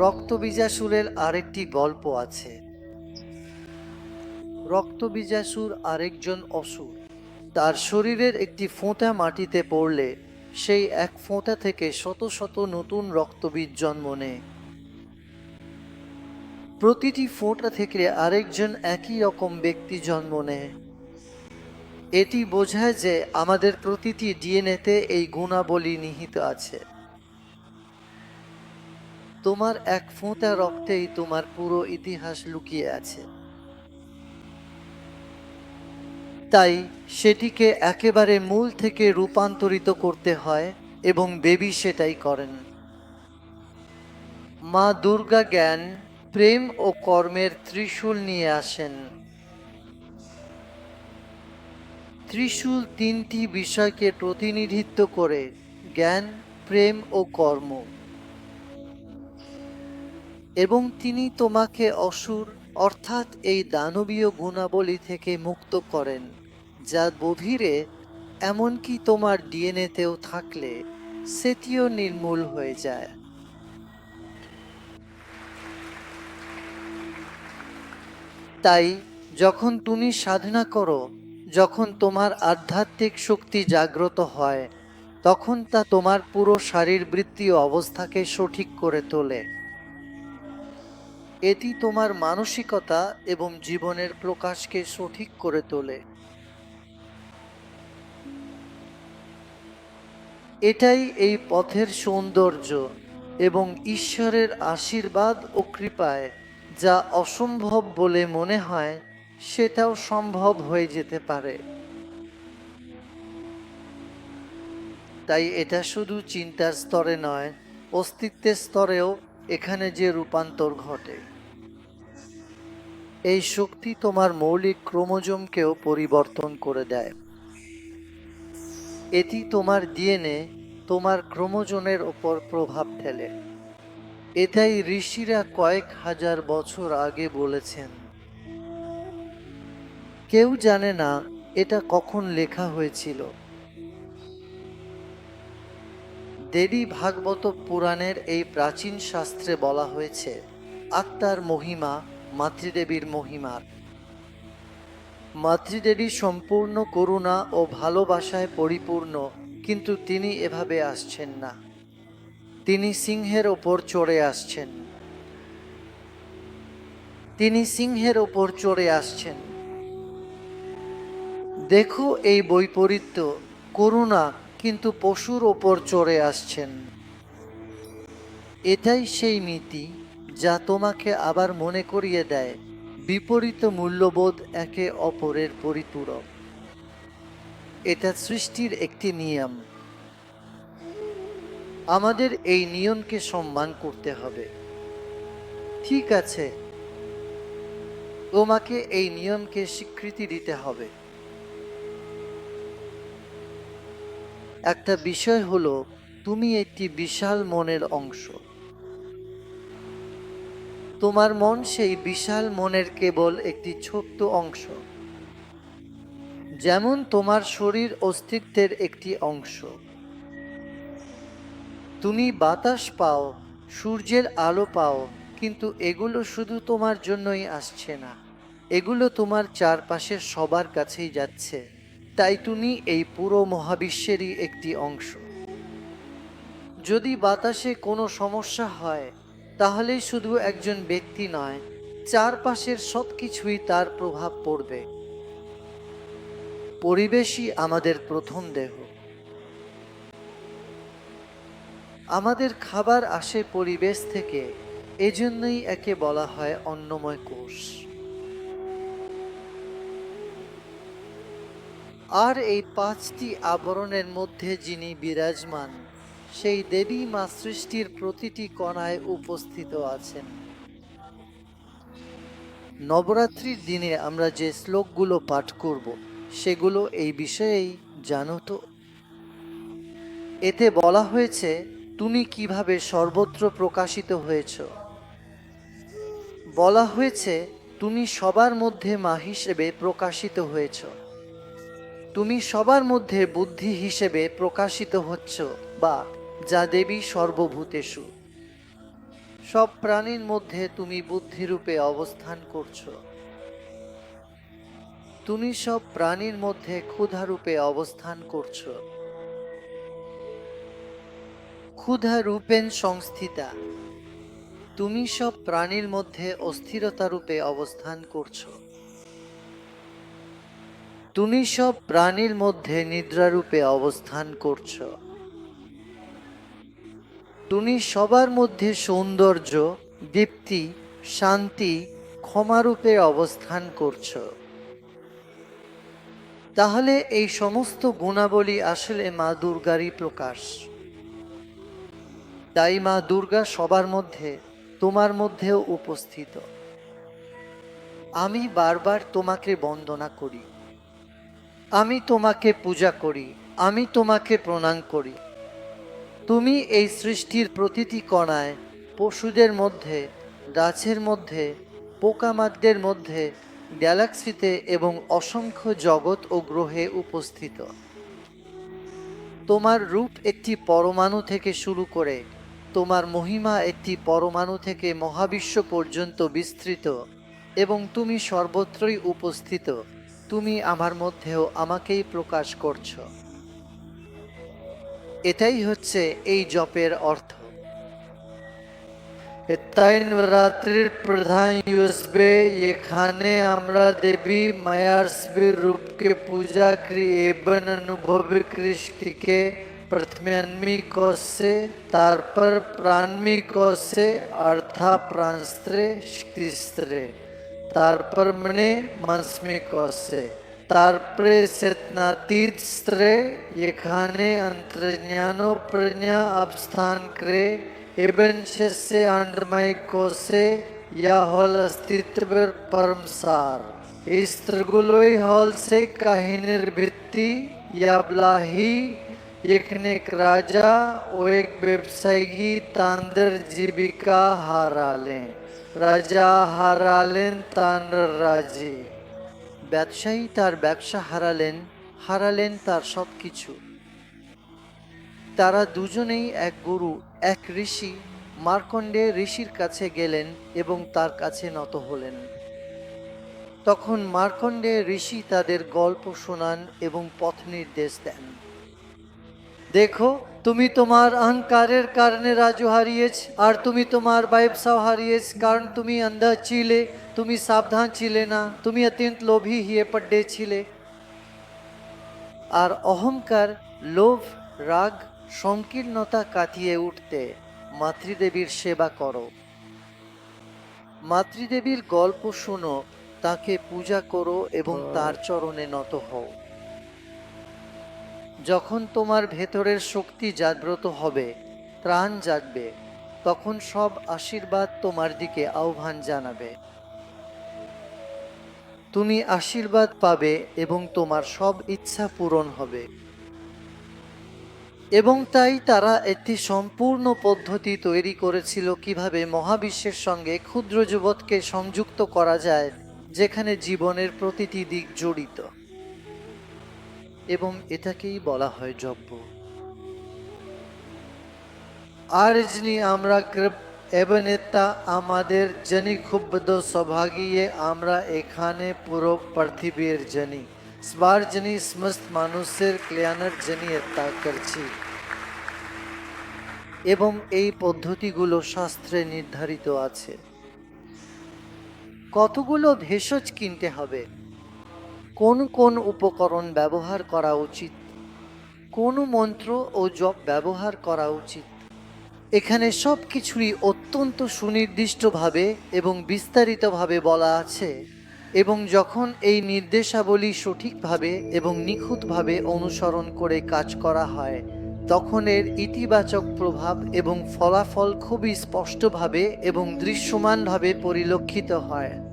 রক্তবীজাসুরের আরেকটি গল্প আছে। রক্তবীজাসুর আরেকজন অসুর। তার শরীরের একটি ফোঁটা মাটিতে পড়লে সেই এক ফোঁটা থেকে শত শত নতুন রক্তবীজ জন্ম নেয়। প্রতিটি ফোঁটা থেকে আরেকজন একই রকম ব্যক্তি জন্ম নেয়। এটি বোঝায় যে আমাদের প্রতিটি ডিএনএতে এই গুণাবলী নিহিত আছে। তোমার এক ফোঁটা রক্তেই তোমার পুরো ইতিহাস লুকিয়ে আছে। তাই সেটিকে একেবারে মূল থেকে রূপান্তরিত করতে হয় এবং দেবী সেটাই করেন। মা দুর্গা জ্ঞান, প্রেম ও কর্মের ত্রিশূল নিয়ে আসেন। ত্রিশূল তিনটি বিষয়কে প্রতিনিধিত্ব করে জ্ঞান, প্রেম ও কর্ম। এবং তিনি তোমাকে অসুর, অর্থাৎ এই দানবীয় গুণাবলী থেকে মুক্ত করেন, যা গভীরে এমনকি তোমার ডিএনএতেও থাকলে সেটিও নির্মূল হয়ে যায়। তাই যখন তুমি সাধনা করো, যখন তোমার আধ্যাত্মিক শক্তি জাগ্রত হয়, তখন তা তোমার পুরো শারীরবৃত্তীয় অবস্থাকে সঠিক করে তোলে। এটি তোমার মানসিকতা এবং জীবনের প্রকাশকে সঠিক করে তোলে। এটাই এই পথের সৌন্দর্য এবং ঈশ্বরের আশীর্বাদ ও কৃপায় যা অসম্ভব বলে মনে হয়, সেটাও সম্ভব হয়ে যেতে পারে। তাই এটা শুধু চিন্তার স্তরে নয়, অস্তিত্বের স্তরেও এখানে যে রূপান্তর ঘটে, এই শক্তি তোমার মৌলিক ক্রোমোজোমকেও পরিবর্তন করে দেয়। এটি তোমার ডিএনএ তোমার ক্রোমোজোমের ওপর প্রভাব ফেলে। এটাই ঋষিরা কয়েক হাজার বছর আগে বলেছেন। কেউ জানে না এটা কখন লেখা হয়েছিল। দেবী ভাগবত পুরাণের এই প্রাচীন শাস্ত্রে বলা হয়েছে, আত্মার মহিমা মাতৃদেবীর মহিমার। মাতৃদেবী সম্পূর্ণ করুণা ও ভালোবাসায় পরিপূর্ণ, কিন্তু তিনি এভাবে আসছেন না। তিনি সিংহের ওপর চড়ে আসছেন। তিনি সিংহের ওপর চড়ে আসছেন। দেখো এই বৈপরীত্য, করুণা কিন্তু পশুর ওপর চড়ে আসছেন। এটাই সেই নীতি যা তোমাকে আবার মনে করিয়ে দেয় বিপরীত মূল্যবোধ একে অপরের পরিপূরক। এটা সৃষ্টির একটি নিয়ম। আমাদের এই নিয়মকে সম্মান করতে হবে। ঠিক আছে। তোমাকে এই নিয়মকে স্বীকৃতি দিতে হবে। একটা বিষয় হলো, তুমি একটি বিশাল মনের অংশ। তোমার মন সেই বিশাল মনের কেবল একটি ছোট্ট অংশ। যেমন তোমার শরীর অস্তিত্বের একটি অংশ। তুমি বাতাস পাও, সূর্যের আলো পাও, কিন্তু এগুলো শুধু তোমার জন্যই আসছে না। এগুলো তোমার চারপাশের সবার কাছেই যাচ্ছে। তুমি এই পুরো মহাবিশ্বেরই একটি অংশ। যদি বাতাসে কোনো সমস্যা হয় তাহলে শুধু একজন ব্যক্তি নয়, চারপাশের সব কিছুই তার প্রভাব পড়বে। পরিবেশই আমাদের প্রথম দেহ। আমাদের খাবার আসে পরিবেশ থেকে, এজন্যই একে বলা হয় অন্নময় কোষ। আর এই পাঁচটি আবরণের মধ্যে যিনি বিরাজমান, সেই দেবী মা সৃষ্টির প্রতিটি কণায় উপস্থিত আছেন। নবরাত্রির দিনে আমরা যে শ্লোকগুলো পাঠ করব, সেগুলো এই বিষয়েই জানো তো। এতে বলা হয়েছে, তুমি কীভাবে সর্বত্র প্রকাশিত হয়েছ? বলা হয়েছে, তুমি সবার মধ্যে মা হিসেবে প্রকাশিত হয়েছ। তুমি সবার মধ্যে বুদ্ধি হিসেবে প্রকাশিত হচ্ছ বা যা দেবী সর্বভূতেষু। সব প্রাণীর মধ্যে তুমি বুদ্ধিরূপে অবস্থান করছ। তুমি সব প্রাণীর মধ্যে ক্ষুধারূপে অবস্থান করছ। ক্ষুধা রূপেন সংস্থিতা। তুমি সব প্রাণীর মধ্যে অস্থিরতা রূপে অবস্থান করছ। তুমি সব প্রাণীর মধ্যে নিদ্রারূপে অবস্থান করছ। তুমি সবার মধ্যে সৌন্দর্য, দীপ্তি, শান্তি, ক্ষমারূপে অবস্থান করছ। তাহলে এই সমস্ত গুণাবলী আসলে মা দুর্গারই প্রকাশ। তাই মা দুর্গা সবার মধ্যে, তোমার মধ্যেও উপস্থিত। আমি বারবার তোমাকে বন্দনা করি। আমি তোমাকে পূজা করি, আমি তোমাকে প্রণাম করি। তুমি এই সৃষ্টির প্রতিটি কণায়, পশুদের মধ্যে, গাছের মধ্যে পোকামাকড়ের মধ্যে, গ্যালাক্সিতে এবং অসংখ্য জগৎ ও গ্রহে উপস্থিত। তোমার রূপ একটি পরমাণু থেকে শুরু করে, তোমার মহিমা একটি পরমাণু থেকে মহাবিশ্ব পর্যন্ত বিস্তৃত এবং তুমি সর্বত্রই উপস্থিত। তুমি আমার মধ্যেও আমাকেই প্রকাশ করছ। এটাই হচ্ছে এই জপের অর্থ। তাই নবরাত্রির প্রধান ইউসবে, এখানে আমরা দেবী মায়ার্সবীর রূপকে পূজা করি এবং অনুভব কৃষ্টিকে প্রথমে অন্মি কষে তারপর প্রাণমি কষে অর্থা প্রাণস্ত্রে শক্তিস্ত্রে তারপর মনে মানসমি কষে তারপরে চেতনাতীত স্ত্রে এখানে অন্তর্জ্ঞান প্রজ্ঞা অবস্থান করে এবং শেষে আন্ডময় কোষে ইয়া হল অস্তিত্বের পরমসার এই স্ত্রগুলোই হল সে কাহিনীর ভিত্তি ইয়া ব্লাহি এখানে এক রাজা ও এক ব্যবসায়ী তাঁদের জীবিকা হারালেন। রাজা হারালেন তাঁর রাজি। ব্যবসায়ী তার ব্যবসা হারালেন হারালেন তার সব কিছু তারা দুজনেই এক গুরু, এক ঋষি, মার্কণ্ডে ঋষির কাছে গেলেন এবং তার কাছে নত হলেন। তখন মার্কণ্ডে ঋষি তাদের গল্প শোনান এবং পথ নির্দেশ দেন। দেখো, তুমি তোমার অহংকারের কারণে রাজু হারিয়েছ, আর তুমি তোমার ব্যবসাও হারিয়েছ, কারণ তুমি অন্ধা ছিলে, তুমি সাবধান ছিলে না, তুমি অত্যন্ত লোভী হিয়ে পড্ডে ছিলে। আর অহংকার, লোভ, রাগ, সংকীর্ণতা কাটিয়ে উঠতে মাতৃদেবীর সেবা করো। মাতৃদেবীর গল্প শোনো, তাকে পূজা করো এবং তার চরণে নত হও। যখন তোমার ভেতরের শক্তি জাগ্রত হবে, ত্রাণ জাগবে, তখন সব আশীর্বাদ তোমার দিকে আহ্বান জানাবে। তুমি আশীর্বাদ পাবে এবং তোমার সব ইচ্ছা পূরণ হবে। এবং তাই তারা একটি সম্পূর্ণ পদ্ধতি তৈরি করেছিল কীভাবে মহাবিশ্বের সঙ্গে ক্ষুদ্র যুবতকে সংযুক্ত করা যায়, যেখানে জীবনের প্রতিটি দিক জড়িত। এবং এটাকেই বলা হয় যজ্ঞ। আর যিনি আমরা কৃপ এবং আমাদের জনি খুব সৌভাগিয়ে আমরা এখানে পুরো পৃথিবীর জনি। স্বার জনি সমস্ত মানুষের কল্যাণের জনি এটা করছি। এবং এই পদ্ধতিগুলো শাস্ত্রে নির্ধারিত আছে। কতগুলো ভেষজ কিনতে হবে? কোন কোন উপকরণ ব্যবহার করা উচিত? কোন মন্ত্র ও জপ ব্যবহার করা উচিত? এখানে সব কিছুই অত্যন্ত সুনির্দিষ্টভাবে এবং বিস্তারিতভাবে বলা আছে এবং যখন এই নির্দেশাবলী সঠিকভাবে এবং নিখুঁতভাবে অনুসরণ করে কাজ করা হয়, তখন এর ইতিবাচক প্রভাব এবং ফলাফল খুবই স্পষ্টভাবে এবং দৃশ্যমানভাবে পরিলক্ষিত হয়।